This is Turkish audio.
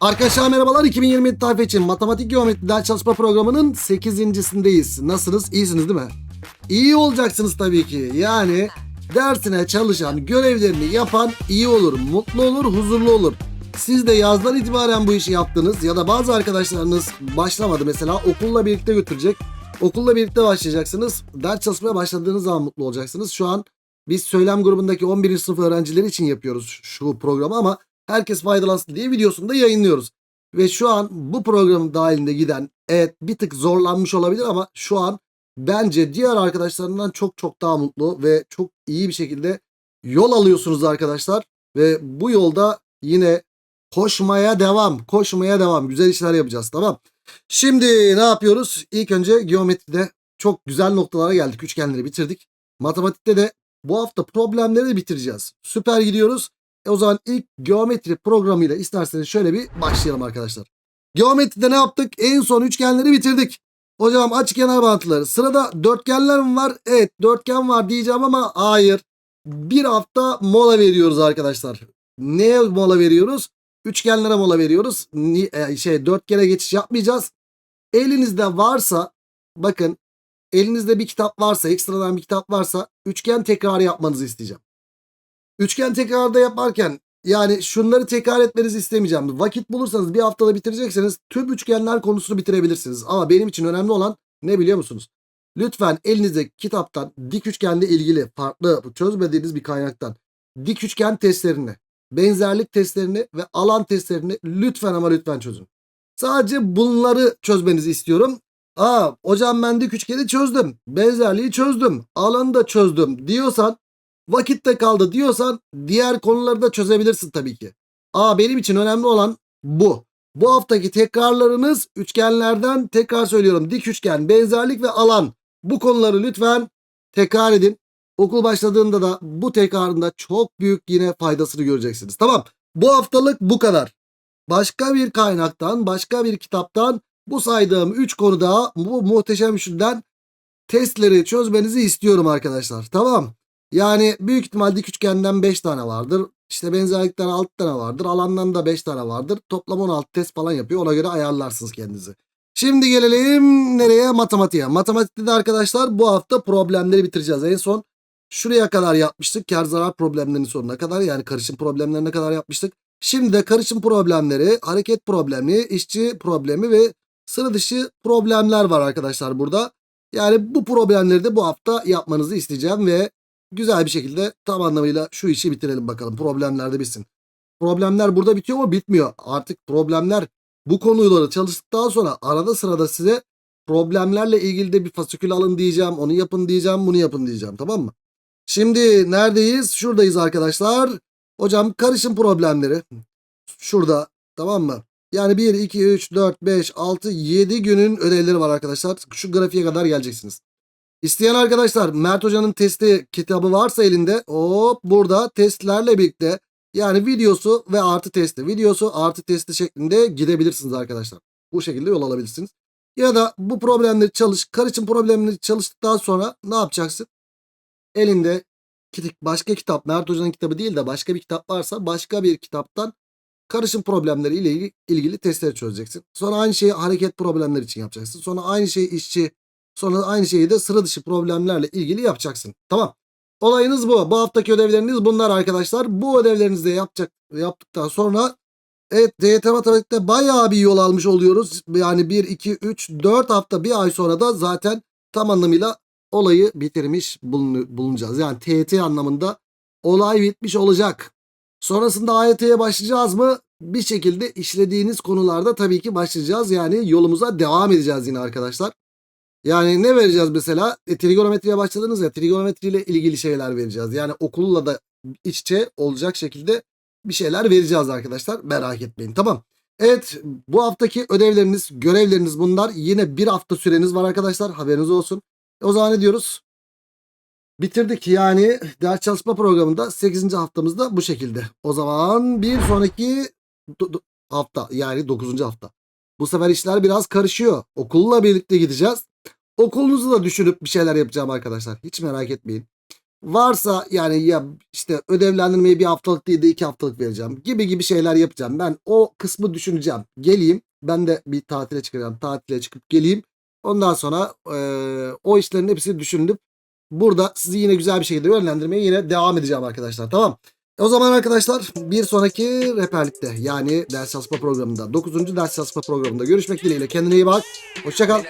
Arkadaşlar merhabalar 2027 tayfa için matematik geometri ders çalışma programının 8.sindeyiz. Nasılsınız? İyisiniz değil mi? İyi olacaksınız tabii ki. Yani dersine çalışan, görevlerini yapan iyi olur, mutlu olur, huzurlu olur. Siz de yazdan itibaren bu işi yaptınız ya da bazı arkadaşlarınız başlamadı mesela okulla birlikte götürecek. Okulla birlikte başlayacaksınız. Ders çalışmaya başladığınız zaman mutlu olacaksınız. Şu an biz söylem grubundaki 11. sınıf öğrencileri için yapıyoruz şu programı ama herkes faydalansın diye videosunu da yayınlıyoruz. Ve şu an bu programın dahilinde giden evet bir tık zorlanmış olabilir ama şu an bence diğer arkadaşlarından çok çok daha mutlu ve çok iyi bir şekilde yol alıyorsunuz arkadaşlar. Ve bu yolda yine koşmaya devam, koşmaya devam. Güzel işler yapacağız tamam. Şimdi ne yapıyoruz? İlk önce geometride çok güzel noktalara geldik. Üçgenleri bitirdik. Matematikte de bu hafta problemleri de bitireceğiz. Süper gidiyoruz. E o zaman ilk geometri programıyla isterseniz şöyle bir başlayalım arkadaşlar. Geometride ne yaptık? En son üçgenleri bitirdik. Hocam açıkenar bağıntıları. Sırada dörtgenler mi var? Evet dörtgen var diyeceğim ama hayır. Bir hafta mola veriyoruz arkadaşlar. Neye mola veriyoruz? Üçgenlere mola veriyoruz. E, şey dörtgene geçiş yapmayacağız. Elinizde varsa bakın elinizde bir kitap varsa ekstradan bir kitap varsa üçgen tekrarı yapmanızı isteyeceğim. Üçgen tekrarda yaparken yani şunları tekrar etmenizi istemeyeceğim. Vakit bulursanız bir haftada bitirecekseniz tüm üçgenler konusunu bitirebilirsiniz. Ama benim için önemli olan ne biliyor musunuz? Lütfen elinizdeki kitaptan dik üçgenle ilgili farklı çözmediğiniz bir kaynaktan dik üçgen testlerini, benzerlik testlerini ve alan testlerini lütfen ama lütfen çözün. Sadece bunları çözmenizi istiyorum. Aa hocam ben dik üçgeni çözdüm. Benzerliği çözdüm. Alanı da çözdüm diyorsan vakitte kaldı diyorsan diğer konuları da çözebilirsin tabii ki. Aa benim için önemli olan bu. Bu haftaki tekrarlarınız üçgenlerden tekrar söylüyorum. Dik üçgen, benzerlik ve alan. Bu konuları lütfen tekrar edin. Okul başladığında da bu tekrarında çok büyük yine faydasını göreceksiniz. Tamam. Bu haftalık bu kadar. Başka bir kaynaktan, başka bir kitaptan bu saydığım 3 konuda bu muhteşem üçlüden testleri çözmenizi istiyorum arkadaşlar. Tamam. Yani büyük ihtimal dik üçgenden 5 tane vardır. İşte benzerlikten 6 tane vardır. Alandan da 5 tane vardır. Toplam 16 test falan yapıyor. Ona göre ayarlarsınız kendinizi. Şimdi gelelim nereye? Matematiğe. Matematikte de arkadaşlar bu hafta problemleri bitireceğiz. En son şuraya kadar yapmıştık. Kar zarar problemlerinin sonuna kadar yani karışım problemlerine kadar yapmıştık. Şimdi de karışım problemleri, hareket problemi, işçi problemi ve sıra dışı problemler var arkadaşlar burada. Yani bu problemleri de bu hafta yapmanızı isteyeceğim ve güzel bir şekilde tam anlamıyla şu işi bitirelim bakalım. Problemler de bitsin. Problemler burada bitiyor mu? Bitmiyor. Artık problemler bu konuları çalıştıktan sonra arada sırada size problemlerle ilgili de bir fasikül alın diyeceğim. Onu yapın diyeceğim. Bunu yapın diyeceğim. Tamam mı? Şimdi neredeyiz? Şuradayız arkadaşlar. Hocam karışım problemleri. Şurada. Tamam mı? Yani 1, 2, 3, 4, 5, 6, 7 günün ödevleri var arkadaşlar. Şu grafiğe kadar geleceksiniz. İsteyen arkadaşlar Mert Hoca'nın testi kitabı varsa elinde hop burada testlerle birlikte yani videosu ve artı testi videosu artı testi şeklinde gidebilirsiniz arkadaşlar. Bu şekilde yol alabilirsiniz. Ya da bu problemleri çalış karışım problemleri çalıştıktan sonra ne yapacaksın? Elinde başka kitap Mert Hoca'nın kitabı değil de başka bir kitap varsa başka bir kitaptan karışım problemleri ile ilgili, ilgili testleri çözeceksin. Sonra aynı şeyi hareket problemleri için yapacaksın. Sonra aynı şeyi işçi Sonra aynı şeyi de sıra dışı problemlerle ilgili yapacaksın. Tamam. Olayınız bu. Bu haftaki ödevleriniz bunlar arkadaşlar. Bu ödevlerinizi de yapacak, yaptıktan sonra evet DYT matematikte bayağı bir yol almış oluyoruz. Yani 1, 2, 3, 4 hafta bir ay sonra da zaten tam anlamıyla olayı bitirmiş bulun- bulunacağız. Yani TYT anlamında olay bitmiş olacak. Sonrasında AYT'ye başlayacağız mı? Bir şekilde işlediğiniz konularda tabii ki başlayacağız. Yani yolumuza devam edeceğiz yine arkadaşlar. Yani ne vereceğiz mesela? E, trigonometriye başladınız ya trigonometriyle ilgili şeyler vereceğiz. Yani okulla da iç içe olacak şekilde bir şeyler vereceğiz arkadaşlar. Merak etmeyin tamam. Evet bu haftaki ödevleriniz, görevleriniz bunlar. Yine bir hafta süreniz var arkadaşlar haberiniz olsun. E, o zaman ne diyoruz? Bitirdik yani ders çalışma programında 8. haftamızda bu şekilde. O zaman bir sonraki hafta yani 9. hafta. Bu sefer işler biraz karışıyor. Okulla birlikte gideceğiz. Okulunuzu da düşünüp bir şeyler yapacağım arkadaşlar. Hiç merak etmeyin. Varsa yani ya işte ödevlendirmeyi bir haftalık değil de iki haftalık vereceğim gibi gibi şeyler yapacağım. Ben o kısmı düşüneceğim. Geleyim ben de bir tatile çıkacağım. Tatile çıkıp geleyim. Ondan sonra eee, o işlerin hepsi düşünülüp burada sizi yine güzel bir şekilde yönlendirmeye yine devam edeceğim arkadaşlar. Tamam. O zaman arkadaşlar bir sonraki rehberlikte yani ders çalışma programında 9. ders çalışma programında görüşmek dileğiyle. Kendine iyi bak. Hoşçakal.